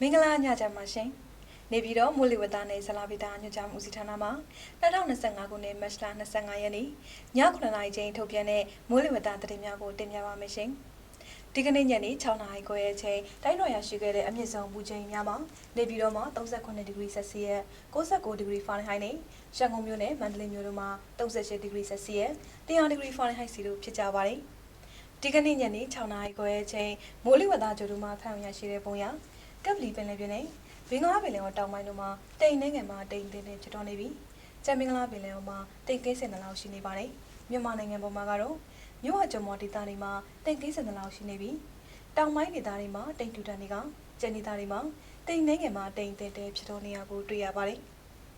မင်္ဂလာညချမ်းပါရှင်နေပြည်တော်မိုးလေဝသနဲ့ဇလာဗီတာညွှန်ကြားမှုဦးစီးဌာနမှ2025ခုနှစ်မတ်လ25ရက်နေ့ည9:00နာရီချိန်ထုတ်ပြန်တဲ့မိုးလေဝသသတင်းများကိုတင်ပြပါမယ်ရှင်ဒီကနေ့ညနေ6နာရီခွဲအချိန်တိုင်းတော်ရရှိခဲ့တဲ့အမြင့်ဆုံးပူချိန်များမှာနေပြည်တော်မှာ38ဒီဂရီဆက်စီယပ်69ဒီဂရီဖာရင်ဟိုက်နဲ့ရန်ကုန်မြို့နဲ့မန္တလေးမြို့တို့မှာ38ဒီဂရီဆက်စီယပ်100ဒီဂရီဖာရင်ဟိုက်စီတို့ဖြစ်ကြပါတယ်ဒီကနေ့ညနေ6နာရီခွဲအချိန်မိုးလေဝသကြိုးတို့မှာဖမ်းရရှိတဲ့ပုံရ ကပ်လီပင်လယ်ပြင်နဲ့ဘင်္ဂလားပင်လယ်ော်တောင်ပိုင်းတို့မှာတိမ်နှင်းငယ်မှာတိမ်တင်းတင်းဖြစ်တော်နေပြီ။ကျန်ဘင်္ဂလားပင်လယ်ော်မှာတိမ်ကင်းစင်တလောက်ရှိနေပါတယ်။မြန်မာနိုင်ငံပေါ်မှာကတော့မြို့အကြုံမော်ဒေသတွေမှာတိမ်ကင်းစင်တလောက်ရှိနေပြီ။တောင်ပိုင်းဒေသတွေမှာတိမ်ထူထန်တွေကကျန်ဒေသတွေမှာတိမ်နှင်းငယ်မှာတိမ်တင်းတင်းဖြစ်တော်နေရကိုတွေ့ရပါတယ်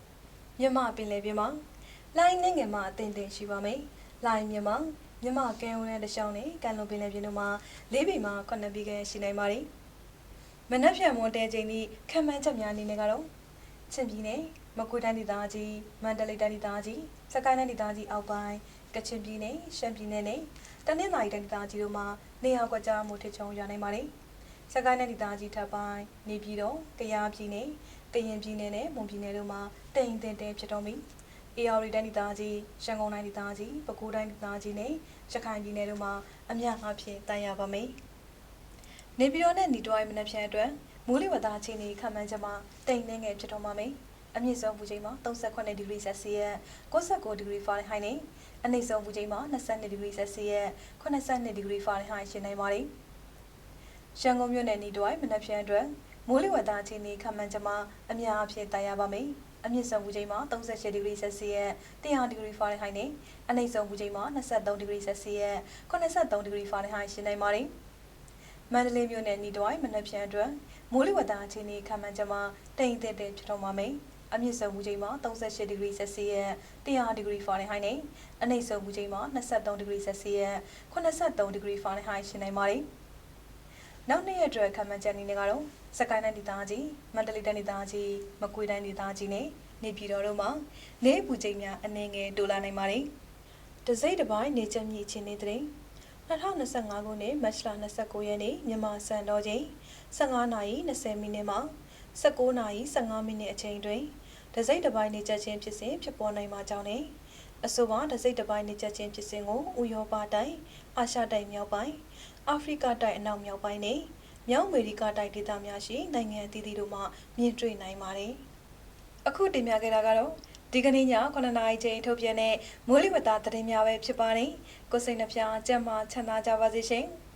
။မြန်မာပင်လယ်ပြင်မှာလိုင်းနှင်းငယ်မှာအသင်တင်ရှိပါမယ်။လိုင်းမြန်မာမြန်မာကဲဝန်းတဲ့တခြားနဲ့ကန်လုံပင်လယ်ပြင်တို့မှာလေးပေမှာ9ပေခန့်ရှိနိုင်ပါတယ်။ မနက်ဖြန်မွန်တဲချိန်ဤခံမှန်းချက်များအနေနဲ့ကတော့ချင်းပြည်နယ်မကွေးတိုင်းဒေသကြီးမန္တလေးတိုင်းဒေသကြီးစကိုင်းတိုင်းဒေသကြီးအောက်ပိုင်းကချင်ပြည်နယ်ရှမ်းပြည်နယ်နဲ့တနင်္သာရီတိုင်းဒေသကြီးတို့မှာနေရာကွက်ကြားမှုထချုံရနိုင်ပါတယ်။စကိုင်းတိုင်းဒေသကြီးထပ်ပိုင်းနေပြည်တော်ကယားပြည်နယ်ကရင်ပြည်နယ်နဲ့မွန်ပြည်နယ်တို့မှာတိမ်တင်တဲဖြစ်တော်မူအေရရီတိုင်းဒေသကြီးရှမ်းကုန်းတိုင်းဒေသကြီးပဲခူးတိုင်းဒေသကြီးနဲ့ရခိုင်ပြည်နယ်တို့မှာအများအားဖြင့်တန်ရပါမယ်။ နေပြည်တော်နဲ့ညီတော်ရဲ့မနက်ဖြန်အတွက်မိုးလေဝသအခြေအနေခန့်မှန်းချက်မှာတိမ်နှင်းငယ်ဖြစ်တော်မှာမယ်။အမြင့်ဆုံးပူချိန်မှာ38ဒီဂရီဆက်စီယပ်69ဒီဂရီဖာရင်ဟိုက်နဲ့အနိမ့်ဆုံးပူချိန်မှာ22ဒီဂရီဆက်စီယပ်82ဒီဂရီဖာရင်ဟိုက်ရှိနိုင်ပါတယ်။ရန်ကုန်မြို့နယ်ညီတော်ရဲ့မနက်ဖြန်အတွက်မိုးလေဝသအခြေအနေခန့်မှန်းချက်မှာအများအပြားတာယာပါမယ်။အမြင့်ဆုံးပူချိန်မှာ38ဒီဂရီဆက်စီယပ်100ဒီဂရီဖာရင်ဟိုက်နဲ့အနိမ့်ဆုံးပူချိန်မှာ23ဒီဂရီဆက်စီယပ်83ဒီဂရီဖာရင်ဟိုက်ရှိနိုင်ပါတယ်။ မန္တလေးမြို့နယ်ညီတော်မနက်ဖြန်အတွက်မိုးလေဝသအခြေအနေခန့်မှန်းချက်မှာတိမ်တဲ့တဲ့ဖြစ်တော်မှာမယ်။အမြင့်ဆုံးမူချိန်မှာ38ဒီဂရီဆက်စီယပ်100ဒီဂရီဖာရင်ဟိုက်နဲ့အနိမ့်ဆုံးမူချိန်မှာ23ဒီဂရီဆက်စီယပ်83ဒီဂရီဖာရင်ဟိုက်ရှိနိုင်ပါတယ်။နောက်နေ့ရက်အတွက်ခန့်မှန်းချက်အနေနဲ့ကတော့စကိုင်းတိုင်းဒေသကြီးမန္တလေးတိုင်းဒေသကြီးမကွေးတိုင်းဒေသကြီးနဲ့နေပြည်တော်တို့မှာနေပူချိန်များအနည်းငယ်တိုးလာနိုင်ပါတယ်။တစိမ့်တစ်ပိုင်းနေချက်မြင့်ချင်းနေတဲ့ 2025ခုနှစ်မတ်လ29ရက်နေ့မြန်မာစံတော်ချိန်15နာရီ20မိနစ်မှ19နာရီ15မိနစ်အချိန်တွင်ဒစိမ့်တစ်ပိုင်းနေချက်ချင်းဖြစ်စဉ်ဖြစ်ပေါ်နိုင်မှာကြောင်းနဲ့အဆိုပါဒစိမ့်တစ်ပိုင်းနေချက်ချင်းဖြစ်စဉ်ကိုဥရောပတိုင်းအာရှတိုင်းမြောက်ပိုင်းအာဖရိကတိုင်းအနောက်မြောက်ပိုင်းနဲ့မြောက်အမေရိကတိုင်းဒေသများရှိနိုင်ငံအသီးသီးတို့မှမြင်တွေ့နိုင်ပါတယ်။အခုတင်ပြခဲ့တာကတော့ ဒီကနေ့ည9နာရီချိန်ထုတ်ပြန်တဲ့မိုးလေဝသသတင်းများပဲဖြစ်ပါတယ်။ကိုယ်စိတ်နှပြချမ်းသာချမ်းသာကြပါစေရှင်။